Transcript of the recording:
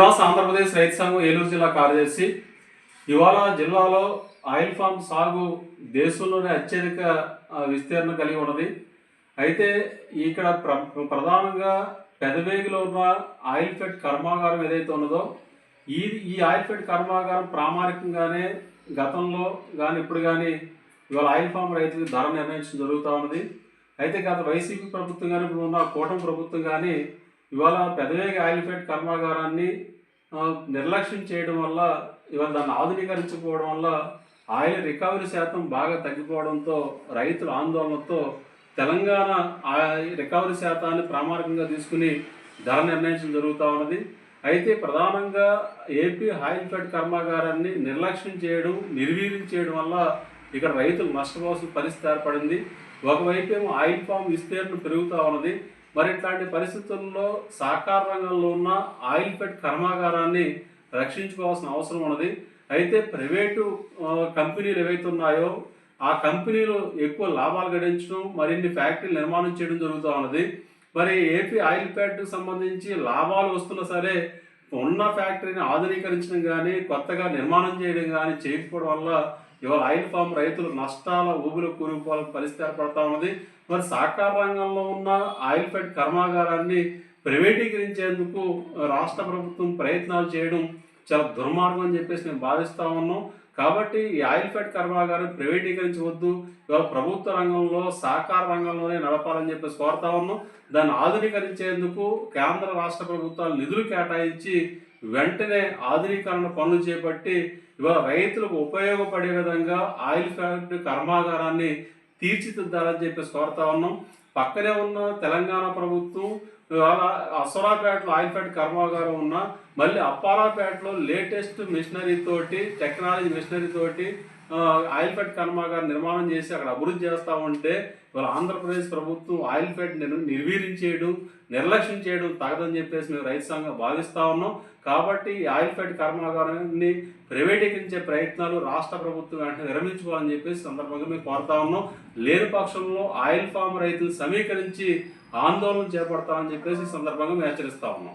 నివాస ఆంధ్రప్రదేశ్ రైతు సంఘం ఏలూరు జిల్లా కార్యదర్శి. ఇవాళ జిల్లాలో ఆయిల్ ఫామ్ సాగు దేశంలోనే అత్యధిక విస్తీర్ణం కలిగి ఉన్నది. అయితే ఇక్కడ ప్ర ప్రధానంగా పెదవేగిలో ఉన్న ఆయిల్ ఫెడ్ కర్మాగారం ఏదైతే ఉన్నదో ఈ ఈ ఆయిల్ ఫెడ్ కర్మాగారం ప్రామాణికంగానే గతంలో కానీ ఇప్పుడు కానీ ఇవాళ ఆయిల్ ఫామ్ రైతులకు ధర నిర్ణయించడం జరుగుతూ ఉన్నది. అయితే గత వైసీపీ ప్రభుత్వం కానీ ఇప్పుడు ఉన్న కూటమి ప్రభుత్వం కానీ ఇవాళ పెదవేగ ఆయిల్ఫెట్ కర్మాగారాన్ని నిర్లక్ష్యం చేయడం వల్ల ఇవాళ దాన్ని ఆధునీకరించకపోవడం వల్ల ఆయిల్ రికవరీ శాతం బాగా తగ్గిపోవడంతో రైతుల ఆందోళనతో తెలంగాణ ఆ రికవరీ శాతాన్ని ప్రామాణికంగా తీసుకుని ధర నిర్ణయించడం జరుగుతూ ఉన్నది. అయితే ప్రధానంగా ఏపీ ఆయిల్ఫెడ్ కర్మాగారాన్ని నిర్లక్ష్యం చేయడం నిర్వీర్యం చేయడం వల్ల ఇక్కడ రైతులు నష్టపోవాల్సిన పరిస్థితి ఏర్పడింది. ఒకవైపు ఏమో ఆయిల్ ఫామ్ విస్తీర్ణం పెరుగుతూ ఉన్నది. మరి ఇట్లాంటి పరిస్థితుల్లో సహకార రంగంలో ఉన్న ఆయిల్ ఫెడ్ కర్మాగారాన్ని రక్షించుకోవాల్సిన అవసరం ఉన్నది. అయితే ప్రైవేటు కంపెనీలు ఏవైతే ఉన్నాయో ఆ కంపెనీలు ఎక్కువ లాభాలు గడించడం మరిన్ని ఫ్యాక్టరీలు నిర్మాణం చేయడం జరుగుతూ ఉన్నది. మరి ఏపీ ఆయిల్ ఫ్యాక్టరీకి సంబంధించి లాభాలు వస్తున్నా సరే ఉన్న ఫ్యాక్టరీని ఆధునీకరించడం కానీ కొత్తగా నిర్మాణం చేయడం కానీ చేయకపోవడం వల్ల ఇవాళ ఆయిల్ ఫామ్ రైతులు నష్టాల ఊబిలో కూరుకుపోవాలని పరిస్థితి ఏర్పడతా ఉన్నది. మరి సహకార రంగంలో ఉన్న ఆయిల్ ఫెడ్ కర్మాగారాన్ని ప్రైవేటీకరించేందుకు రాష్ట్ర ప్రభుత్వం ప్రయత్నాలు చేయడం చాలా దుర్మార్గం అని చెప్పేసి నేను భావిస్తా ఉన్నాం. కాబట్టి ఈ ఆయిల్ ఫ్యాట్ కర్మాగారం ప్రైవేటీకరించవద్దు. ఇవాళ ప్రభుత్వ రంగంలో సహకార రంగంలోనే నడపాలని చెప్పేసి కోరుతా ఉన్నాం. దాన్ని ఆధునీకరించేందుకు కేంద్ర రాష్ట్ర ప్రభుత్వాలు నిధులు కేటాయించి వెంటనే ఆధునీకరణ పనులు చేపట్టి ఇవాళ రైతులకు ఉపయోగపడే విధంగా ఆయిల్ ఫ్యాక్టరీ కర్మాగారాన్ని తీర్చిదిద్దాలని చెప్పేసి కోరుతా ఉన్నాం. పక్కనే ఉన్న తెలంగాణ ప్రభుత్వం ఇవాళ అసరాపేటలో ఆయిల్ ఫ్యాక్ట్ కర్మాగారం ఉన్న మళ్ళీ అప్పారాపేటలో లేటెస్ట్ మిషనరీ తోటి టెక్నాలజీ మిషనరీ తోటి ఆయిల్ ఫెడ్ కర్మాగారం నిర్మాణం చేసి అక్కడ అభివృద్ధి చేస్తా ఉంటే ఇవాళ ఆంధ్రప్రదేశ్ ప్రభుత్వం ఆయిల్ ఫెడ్ నిర్- నిర్వీర్యం చేయడం నిర్లక్ష్యం చేయడం తగదని చెప్పేసి మేము రైతు సంఘం భావిస్తా ఉన్నాం. కాబట్టి ఈ ఆయిల్ ఫెడ్ కర్మాగారాన్ని ప్రైవేటీకరించే ప్రయత్నాలు రాష్ట్ర ప్రభుత్వం వెంటనే విరమించుకోవాలని చెప్పేసి సందర్భంగా మేము కోరుతా ఉన్నాం. లేని పక్షంలో ఆయిల్ ఫామ్ రైతులు సమీకరించి ఆందోళన చేపడతామని చెప్పేసి ఈ సందర్భంగా మేము హెచ్చరిస్తా ఉన్నాం.